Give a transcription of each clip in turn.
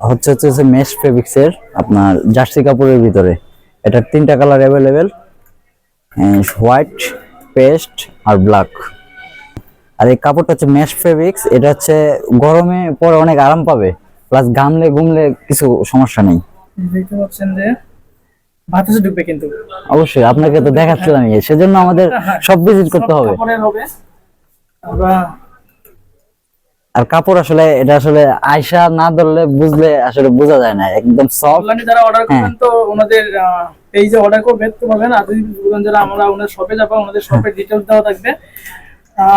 হচ্ছে হচ্ছে মেশ ফেব্রিক্সের আপনার জার্সি কাপড়ের ভিতরে। এটার তিনটা কালার অ্যাভেলেবেল হোয়াইট পেস্ট আর ব্ল্যাক আর এই কাপড়টা হচ্ছে মেশ ফেব্রিক্স এটা হচ্ছে গরমে পরে অনেক আরাম পাবে প্লাস ঘামলে ঘুমলে কিছু সমস্যা নেই। দেখতে পাচ্ছেন যে বাতাসে ঢুকবে কিন্তু। অবশ্যই আপনাকে তো দেখাচ্ছিলাম সেজন্য আমাদের সব ভিজিট করতে হবে। হবে। আমরা আর কাপড় আসলে এটা আসলে আয়সা না ধরলে বুঝলে আসলে বোঝা যায় না একদম সফট অনলাইনে যারা অর্ডার হ্যাঁ। করবেন তো ওনাদের পেজে অর্ডার করবেন তো পাবেন আর যদি বলেন যারা আমরা ওনাদের শপে যাব ওনাদের শপের ডিটেলস দেওয়া থাকবে।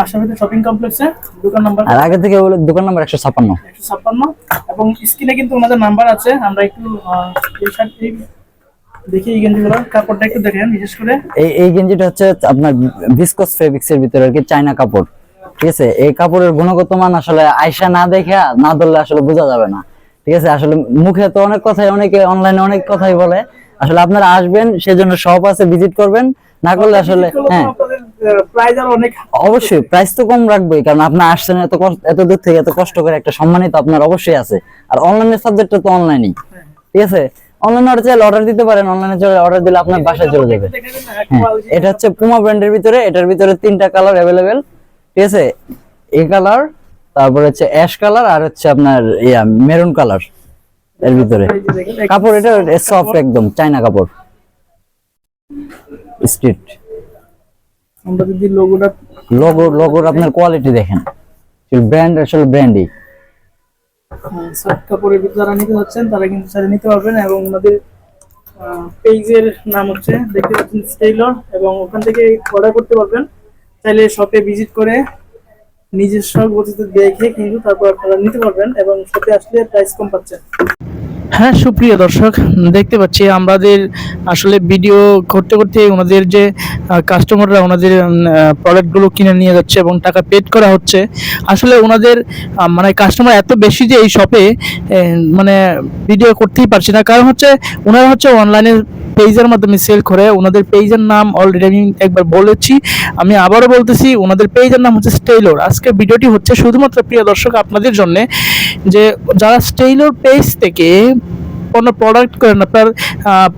আশাবাদী শপিং কমপ্লেক্সে দোকান নাম্বার আর আগে থেকে বলে দোকান নাম্বার একশো ছাপ্পান্ন। একশো ছাপ্পান্ন এবং স্ক্রিনে কিন্তু ওনাদের নাম্বার আছে আমরা একটু এই দেখি এই গেঞ্জিগুলো কাপড়টা একটু দেখেন বিশেষ করে। এই এই গেঞ্জিটা হচ্ছে আপনার ভিসকস ফেব্রিক্স এর ভিতরে আর কি চাইনা কাপড়। ঠিক আছে? এই কাপড়ের গুণগত মান আসলে আয়সা না দেখে না ধরলে আসলে বোঝা যাবে না। ঠিক আছে? আসলে মুখে তো অনেক কথাই অনেকে অনলাইনে অনেক কথাই বলে। আসলে আপনারা আসবেন সেজন্য সব আছে ভিজিট করবেন। না করলে আসলে হ্যাঁ। প্রাইস অবশ্যই প্রাইস তো কম রাখবোই কারণ আপনি আসছেন এত কষ্ট এত দূর থেকে এত কষ্ট করে একটা সম্মানিত আপনার অবশ্যই আছে। আর অনলাইনের সাবজেক্টটা তো অনলাইনই ঠিক আছে? অনলাইনে অর্ডার চাইলে অর্ডার দিতে পারেন অনলাইনে চলে অর্ডার দিলে আপনার বাসায় চলে যাবে। হ্যাঁ এটা হচ্ছে পুমা ব্র্যান্ডের ভিতরে এটার ভিতরে তিনটা কালার অ্যাভেলেবেল ঠিক আছে? এ কালার তারপর হচ্ছে অ্যাশ কালার আর হচ্ছে আপনার ইয়া মেরুন কালারের ভিতরে। কাপড় এটা সফট একদম চাইনা কাপড়। স্ট্রিট আমরা যদি লোগোটা লোগো লোগোর আপনার কোয়ালিটি দেখেন। ব্র্যান্ড আসলে ব্র্যান্ডই সফট কাপড়ের ভিতরে যারা নিতে যাচ্ছেন তারা কিন্তু চাইলে নিতে পারবেন এবং ওনাদের পেজের নাম হচ্ছে দেখতে পাচ্ছেন স্টেইলর এবং ওখান থেকে অর্ডার করতে পারবেন। চাইলে শপে ভিজিট করে নিজস্ব গতিতে দেখে কিন্তু তারপর আপনারা নিতে পারবেন এবং শপে আসলে প্রাইস কম পাচ্ছেন। হ্যাঁ সুপ্রিয় দর্শক, দেখতে পাচ্ছি আমাদের আসলে ভিডিও করতে করতে ওনাদের যে কাস্টমাররা ওনাদের প্রোডাক্টগুলো কিনে নিয়ে যাচ্ছে এবং টাকা পেড করা হচ্ছে, আসলে ওনাদের মানে কাস্টমার এত বেশি যে এই শপে মানে ভিডিও করতেই পারছি না। কারণ হচ্ছে, ওনারা হচ্ছে অনলাইনে পেজের মাধ্যমে সেল করে ওনাদের পেজের নাম অলরেডি আমি একবার বলেছি। আমি আবারও বলতেছি, ওনাদের পেজের নাম হচ্ছে স্টেইলর আজকে ভিডিওটি হচ্ছে শুধুমাত্র প্রিয় দর্শক আপনাদের জন্য যে যারা স্টেইলর পেজ থেকে কোনো প্রোডাক্ট করেন, আপনার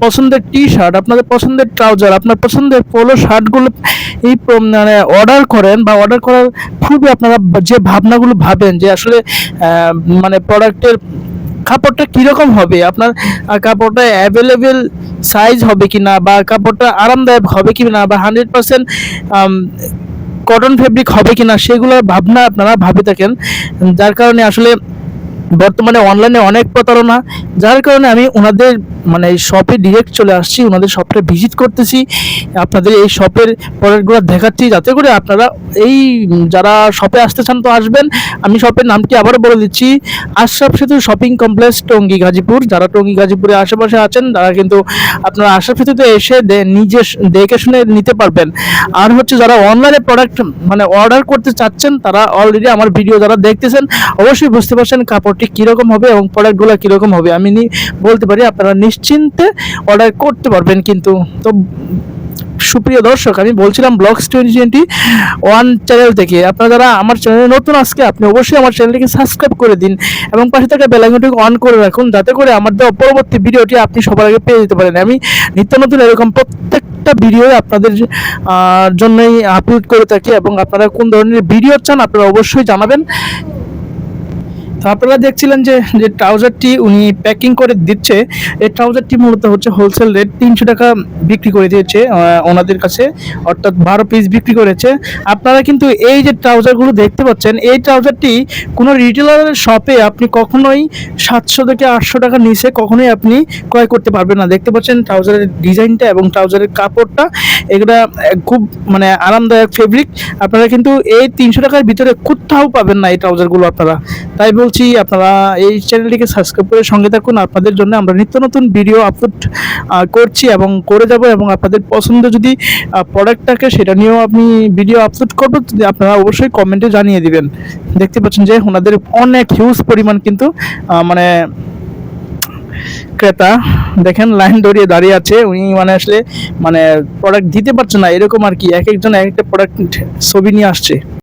পছন্দের টি শার্ট আপনাদের পছন্দের ট্রাউজার আপনার পছন্দের পোলো শার্টগুলো এই মানে অর্ডার করেন বা অর্ডার করার খুবই আপনারা যে ভাবনাগুলো ভাবেন যে আসলে মানে প্রোডাক্টের কাপড়টা কীরকম হবে? আপনার কাপড়টা অ্যাভেলেবেল সাইজ হবে কি না বা কাপড়টা আরামদায়ক হবে কি না বা হান্ড্রেড পার্সেন্ট কটন ফেব্রিক হবে কি না সেগুলোর ভাবনা আপনারা ভাবে থাকেন। যার কারণে আসলে বর্তমানে অনলাইনে অনেক প্রতারণা, যার কারণে আমি ওনাদের মানে এই শপে ডিরেক্ট চলে আসছি, ওনাদের শপটা ভিজিট করতেছি। আপনাদের এই শপের প্রোডাক্টগুলো দেখাচ্ছি, যাতে করে আপনারা এই, যারা শপে আসতে চান তো আসবেন। আমি শপের নামটি আবারও বলে দিচ্ছি, আশরাফ সেতু শপিং কমপ্লেক্স টঙ্গী গাজীপুর। যারা টঙ্গী গাজীপুরের আশেপাশে আছেন, তারা কিন্তু আপনারা আশরাফ সেতুতে এসে নিজে দেখে শুনে নিতে পারবেন। আর হচ্ছে যারা অনলাইনে প্রোডাক্ট মানে অর্ডার করতে চাচ্ছেন, তারা অলরেডি আমার ভিডিও যারা দেখতেছেন, অবশ্যই বুঝতে পারছেন কাপড়টি কীরকম হবে এবং প্রোডাক্টগুলো কীরকম হবে। আমি বলতে পারি আপনারা নিশ্চিন্তে অর্ডার করতে পারবেন কিন্তু। তো সুপ্রিয় দর্শক, আমি বলছিলাম vlogs twenty twenty one channel থেকে। আপনারা যারা আমার চ্যানেলে নতুন আজকে, আপনি অবশ্যই আমার চ্যানেলটিকে সাবস্ক্রাইব করে দিন এবং পাশে থাকা বেলাইকনটিকে অন করে রাখুন, যাতে করে আমার দেওয়া পরবর্তী ভিডিওটি আপনি সবার আগে পেয়ে যেতে পারেন। আমি নিত্য নতুন এরকম প্রত্যেকটা ভিডিও আপনাদের জন্যই আপলোড করে থাকি এবং আপনারা কোন ধরনের ভিডিও চান, আপনারা অবশ্যই জানাবেন। তো আপনারা দেখছিলেন যে যে ট্রাউজারটি উনি প্যাকিং করে দিচ্ছে। এই ট্রাউজারটি মূলত হচ্ছে হোলসেল রেট তিনশো টাকা বিক্রি করে দিয়েছে ওনাদের কাছে, অর্থাৎ বারো পিস বিক্রি করেছে। আপনারা কিন্তু এই যে ট্রাউজারগুলো দেখতে পাচ্ছেন, এই ট্রাউজারটি কোনো রিটেলারের শপে আপনি কখনোই সাতশো থেকে আটশো টাকা নিচে কখনোই আপনি ক্রয় করতে পারবেন না। দেখতে পাচ্ছেন ট্রাউজারের ডিজাইনটা এবং ট্রাউজারের কাপড়টা, এগুলা খুব মানে আরামদায়ক ফেব্রিক আপনারা কিন্তু এই তিনশো টাকার ভিতরে কোথাও পাবেন না এই ট্রাউজারগুলো আপনারা। তাই বলছি, আপনারা এই চ্যানেলটিকে সাবস্ক্রাইব করে সঙ্গে থাকুন। আপনাদের জন্য আমরা নিত্য নতুন ভিডিও আপলোড করছি এবং করে যাব এবং আপনাদের পছন্দ যদি প্রোডাক্ট থাকে সেটা নিয়েও আপনি ভিডিও আপলোড করব আপনারা অবশ্যই কমেন্টে জানিয়ে দিবেন। দেখতে পাচ্ছেন যে ওনাদের অনেক হিউজ পরিমাণ কিন্তু মানে ক্রেতা। দেখেন, লাইন ধরিয়ে দাঁড়িয়ে আছে। উনি মানে আসলে মানে প্রোডাক্ট দিতে পারছে না। এরকম আর কি, এক একজন এক একটা প্রোডাক্ট ছবি নিয়ে আসছে।